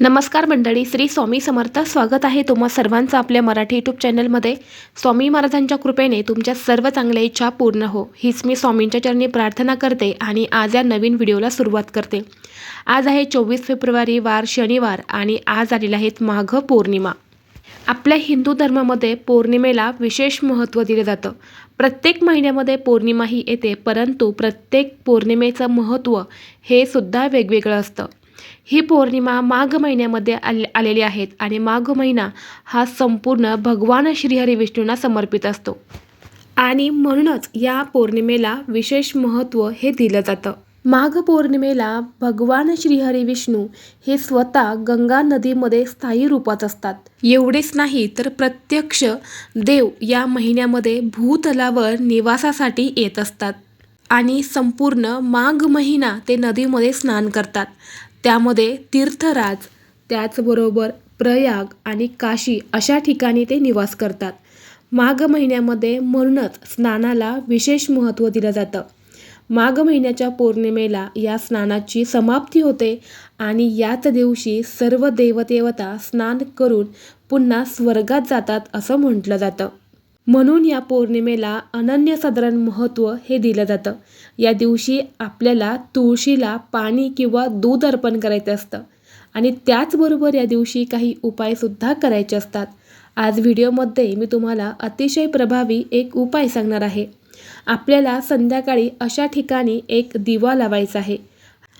नमस्कार मंडळी श्री स्वामी समर्थ. स्वागत आहे तुम्हा सर्वांचं आपल्या मराठी यूट्यूब चॅनलमध्ये स्वामी महाराजांच्या कृपेने तुमच्या सर्व चांगल्या इच्छा पूर्ण हो. हीच मी स्वामींच्या चरणी प्रार्थना करते आणि आज या नवीन व्हिडिओला सुरुवात करते. आज आहे चोवीस फेब्रुवारी वार शनिवार आणि आज आलेले आहेत माघ पौर्णिमा. आपल्या हिंदू धर्मामध्ये पौर्णिमेला विशेष महत्त्व दिलं जातं. प्रत्येक महिन्यामध्ये पौर्णिमा ही येते परंतु प्रत्येक पौर्णिमेचं महत्त्व हे सुद्धा वेगवेगळं असतं. ही पौर्णिमा माघ महिन्यामध्ये आले आलेली आहेत आणि माघ महिना हा संपूर्ण भगवान श्रीहरी विष्णूंना समर्पित असतो. आणि म्हणूनच या पौर्णिमेला विशेष महत्त्व हे दिलं जातं. माघ पौर्णिमेला भगवान श्रीहरी विष्णू हे स्वतः गंगा नदीमध्ये स्थायी रूपात असतात. एवढेच नाही तर प्रत्यक्ष देव या महिन्यामध्ये भूतलावर निवासासाठी येत असतात. आणि संपूर्ण माघ महिना ते नदीमध्ये स्नान करतात. त्यामध्ये तीर्थराज त्याचबरोबर प्रयाग आणि काशी अशा ठिकाणी ते निवास करतात. माघ महिन्यामध्ये म्हणूनच स्नानाला विशेष महत्त्व दिलं जातं. माघ महिन्याच्या पौर्णिमेला या स्नानाची समाप्ती होते आणि याच दिवशी सर्व देवदेवता स्नान करून पुन्हा स्वर्गात जातात असं म्हटलं जातं. म्हणून या पौर्णिमेला अनन्यसाधारण महत्त्व हे दिलं जातं. या दिवशी आपल्याला तुळशीला पाणी किंवा दूध अर्पण करायचं असतं आणि त्याचबरोबर या दिवशी काही उपायसुद्धा करायचे असतात. आज व्हिडिओमध्ये मी तुम्हाला अतिशय प्रभावी एक उपाय सांगणार आहे. आपल्याला संध्याकाळी अशा ठिकाणी एक दिवा लावायचा आहे.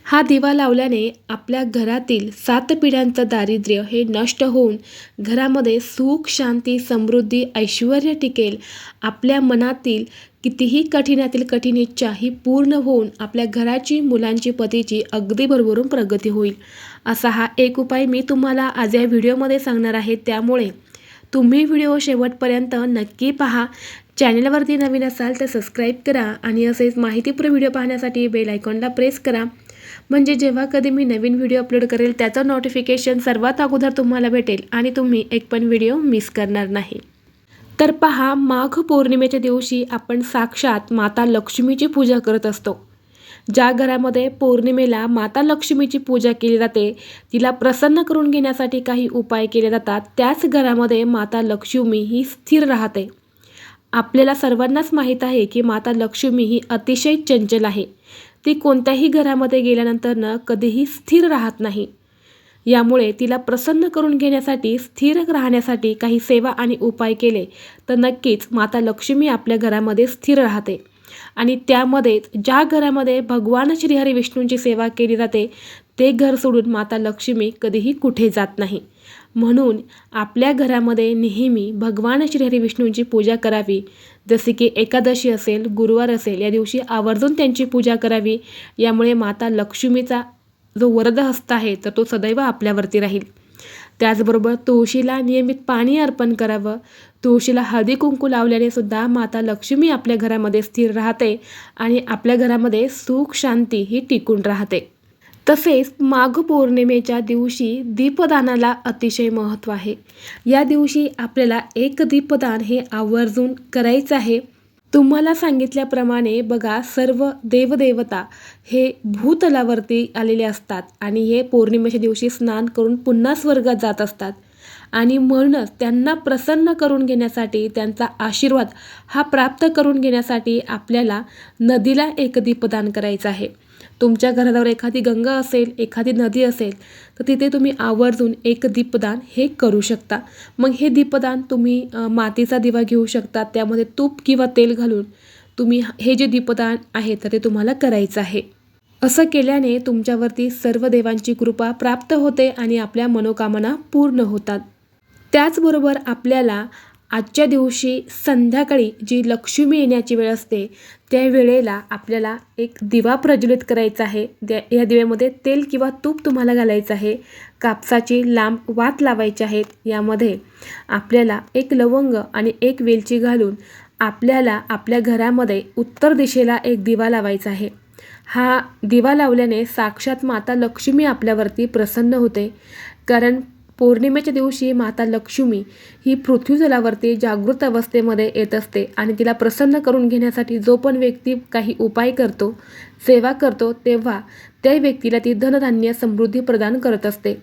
हा दिवा लावल्याने आपल्या घरातील सात पिढ्यांचं दारिद्र्य हे नष्ट होऊन घरामध्ये सुख शांती समृद्धी ऐश्वर टिकेल. आपल्या मनातील कितीही कठीणातील कठीण इच्छा ही पूर्ण होऊन आपल्या घराची मुलांची पतीची अगदी भरभरून प्रगती होईल. असा हा एक उपाय मी तुम्हाला आज या व्हिडिओमध्ये सांगणार आहे. त्यामुळे तुम्ही व्हिडिओ शेवटपर्यंत नक्की पहा. चॅनलवरती नवीन असाल तर सबस्क्राईब करा आणि असेच माहितीपूर्ण व्हिडिओ पाहण्यासाठी बेल आयकॉनला प्रेस करा. म्हणजे जेव्हा कधी मी नवीन व्हिडिओ अपलोड करेल त्याचं नोटिफिकेशन सर्वात अगोदर तुम्हाला भेटेल आणि तुम्ही एक पण व्हिडिओ मिस करणार नाही. तर पहा माघ पौर्णिमेच्या दिवशी आपण साक्षात माता लक्ष्मीची पूजा करत असतो. ज्या घरामध्ये पौर्णिमेला माता लक्ष्मीची पूजा केली जाते तिला प्रसन्न करून घेण्यासाठी काही उपाय केले जातात त्याच घरामध्ये माता लक्ष्मी ही स्थिर राहते. आपल्याला सर्वांनाच माहीत आहे की माता लक्ष्मी ही अतिशय चंचल आहे. ती कोणत्याही घरामध्ये गेल्यानंतर न कधीही स्थिर राहत नाही. यामुळे तिला प्रसन्न करून घेण्यासाठी स्थिर राहण्यासाठी काही सेवा आणि उपाय केले तर नक्कीच माता लक्ष्मी आपल्या घरामध्ये स्थिर राहते. आणि त्यामध्येच ज्या घरामध्ये भगवान श्रीहरी विष्णूंची सेवा केली जाते ते घर सोडून माता लक्ष्मी कधीही कुठे जात नाही. म्हणून आपल्या घरामध्ये नेहमी भगवान श्रीहरी विष्णूंची पूजा करावी. जसे की एकादशी असेल गुरुवार असेल या दिवशी आवर्जून त्यांची पूजा करावी. यामुळे माता लक्ष्मीचा जो वरदहस्त आहे तर तो सदैव आपल्यावरती राहील. त्याचबरोबर तुळशीला नियमित पाणी अर्पण करावं. तुळशीला हळदी कुंकू लावल्याने सुद्धा माता लक्ष्मी आपल्या घरामध्ये स्थिर राहते आणि आपल्या घरामध्ये सुख शांती ही टिकून राहते. तसेच माघ पौर्णिमेच्या दिवशी दीपदानाला अतिशय महत्त्व आहे. या दिवशी आपल्याला एक दीपदान हे आवर्जून करायचं आहे. तुम्हाला सांगितल्याप्रमाणे बघा सर्व देवदेवता हे भूतलावरती आलेले असतात आणि हे पौर्णिमेच्या दिवशी स्नान करून पुन्हा स्वर्गात जात असतात. आणि म्हणूनच त्यांना प्रसन्न करून घेण्यासाठी त्यांचा आशीर्वाद हा प्राप्त करून घेण्यासाठी आपल्याला नदीला एक दीपदान करायचं आहे. तुमच्या घराजवळ एखादी गंगा असेल एखादी नदी असेल तर तिथे तुम्ही आवर्जून एक दीपदान हे करू शकता. मग हे दीपदान तुम्ही मातीचा दिवा घेऊ शकता त्यामध्ये तूप किंवा तेल घालून तुम्ही हे जे दीपदान आहे तर ते तुम्हाला करायचं आहे. असं केल्याने तुमच्यावरती सर्व देवांची कृपा प्राप्त होते आणि आपल्या मनोकामना पूर्ण होतात. त्याचबरोबर आपल्याला आजच्या दिवशी संध्याकाळी जी लक्ष्मी येण्याची वेळ असते त्या वेळेला आपल्याला एक दिवा प्रज्वलित करायचा आहे. द्या या दिव्यामध्ये तेल किंवा तूप तुम्हाला घालायचं आहे. कापसाची लांब वात लावायची आहेत यामध्ये आपल्याला एक लवंग आणि एक वेलची घालून आपल्याला आपल्या घरामध्ये उत्तर दिशेला एक दिवा लावायचा आहे. हा दिवा लावल्याने साक्षात माता लक्ष्मी आपल्यावरती प्रसन्न होते. कारण पौर्णिमेच्या दिवशी माता लक्ष्मी ही पृथ्वीजलावरती जागृत अवस्थेमध्ये येत असते आणि तिला प्रसन्न करून घेण्यासाठी जो पण व्यक्ती काही उपाय करतो सेवा करतो तेव्हा त्या व्यक्तीला ती धनधान्य समृद्धी प्रदान करत असते.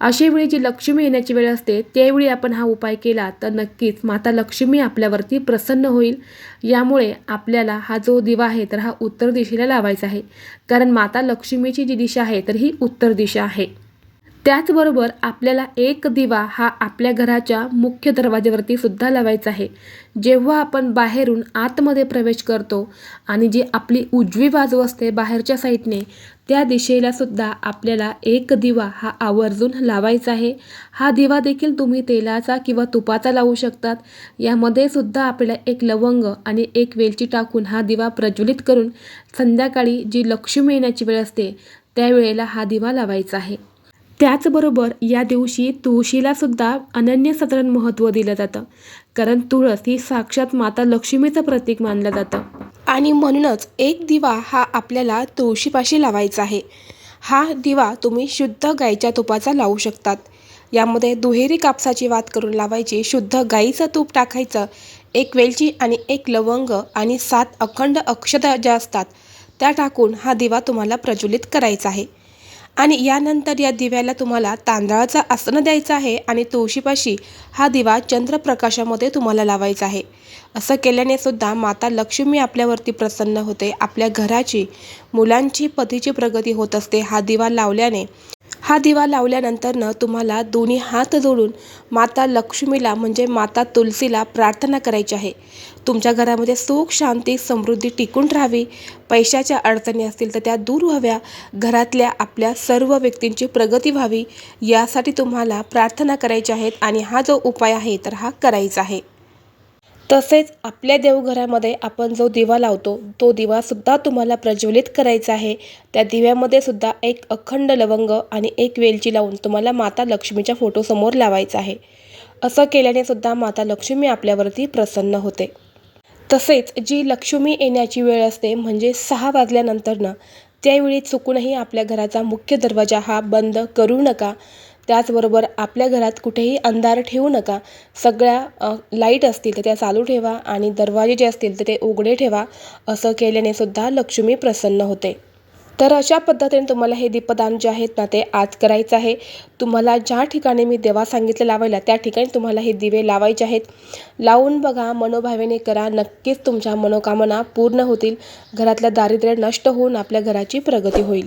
अशावेळी जी लक्ष्मी येण्याची वेळ असते त्यावेळी आपण हा उपाय केला तर नक्कीच माता लक्ष्मी आपल्यावरती प्रसन्न होईल. यामुळे आपल्याला हा जो दिवा आहे तर हा उत्तर दिशेला लावायचा आहे. कारण माता लक्ष्मीची जी दिशा आहे तर ही उत्तर दिशा आहे. त्याचबरोबर आपल्याला एक दिवा हा आपल्या घराच्या मुख्य दरवाज्यावरती सुद्धा लावायचा आहे. जेव्हा आपण बाहेरून आतमध्ये प्रवेश करतो आणि जी आपली उजवी बाजू असते बाहेरच्या साईडने त्या दिशेला सुद्धा आपल्याला एक दिवा हा आवर्जून लावायचा आहे. हा दिवा देखील तुम्ही तेलाचा किंवा तुपाचा लावू शकतात. यामध्ये सुद्धा आपल्याला एक लवंग आणि एक वेलची टाकून हा दिवा प्रज्वलित करून संध्याकाळी जी लक्ष्मी येण्याची वेळ असते त्यावेळेला हा दिवा लावायचा आहे. त्याचबरोबर या दिवशी तुळशीला सुद्धा अनन्यसाधारण महत्त्व दिलं जातं. कारण तुळस ही साक्षात माता लक्ष्मीचं प्रतीक मानलं जातं. आणि म्हणूनच एक दिवा हा आपल्याला तुळशीपाशी लावायचा आहे. हा दिवा तुम्ही शुद्ध गाईच्या तुपाचा लावू शकतात. यामध्ये दुहेरी कापसाची वात करून लावायची शुद्ध गाईचं तूप टाकायचं एक वेलची आणि एक लवंग आणि सात अखंड अक्षता ज्या असतात त्या टाकून हा दिवा तुम्हाला प्रज्वलित करायचा आहे. आणि यानंतर या दिव्याला तुम्हाला तांदळाचा आसनं द्यायचं आहे आणि तुळशीपाशी हा दिवा चंद्रप्रकाशामध्ये तुम्हाला लावायचा आहे. असं केल्याने सुद्धा माता लक्ष्मी आपल्यावरती प्रसन्न होते. आपल्या घराची मुलांची पतीची प्रगती होत असते. हा दिवा लावल्याने हा दिवा लावल्यानंतरनं तुम्हाला दोन्ही हात जोडून माता लक्ष्मीला म्हणजे माता तुलसीला प्रार्थना करायची आहे. तुमच्या घरामध्ये सुख शांती समृद्धी टिकून राहावी. पैशाच्या अडचणी असतील तर त्या दूर व्हाव्या. घरातल्या आपल्या सर्व व्यक्तींची प्रगती व्हावी. यासाठी तुम्हाला प्रार्थना करायच्या आहेत आणि हा जो उपाय आहे तर हा करायचा आहे. तसेच आपल्या देवघरामध्ये आपण जो दिवा लावतो तो दिवासुद्धा तुम्हाला प्रज्वलित करायचा आहे. त्या दिव्यामध्ये सुद्धा एक अखंड लवंग आणि एक वेलची लावून तुम्हाला माता लक्ष्मीच्या फोटोसमोर लावायचा आहे. असं केल्याने सुद्धा माता लक्ष्मी आपल्यावरती प्रसन्न होते. तसेच जी लक्ष्मी येण्याची वेळ असते म्हणजे सहा वाजल्यानंतरनं त्यावेळी चुकूनही आपल्या घराचा मुख्य दरवाजा हा बंद करू नका. त्याचबरोबर आपल्या घरात कुठेही अंधार ठेवू नका. सगळ्या लाइट असतील तर त्या चालू ठेवा आणि दरवाजे जे असतील तर ते उघडे ठेवा असं केल्याने सुद्धा लक्ष्मी प्रसन्न होते. तर अशा पद्धतीने तुम्हाला हे दीपदान जे आहेत ना ते आज करायचं आहे. तुम्हाला ज्या ठिकाणी मी देवा सांगितलं लावायला त्या ठिकाणी तुम्हाला हे दिवे लावायचे आहेत. लावून बघा मनोभावेने करा. नक्कीच तुमच्या मनोकामना पूर्ण होतील. घरातलं दारिद्र्य नष्ट होऊन आपल्या घराची प्रगती होईल.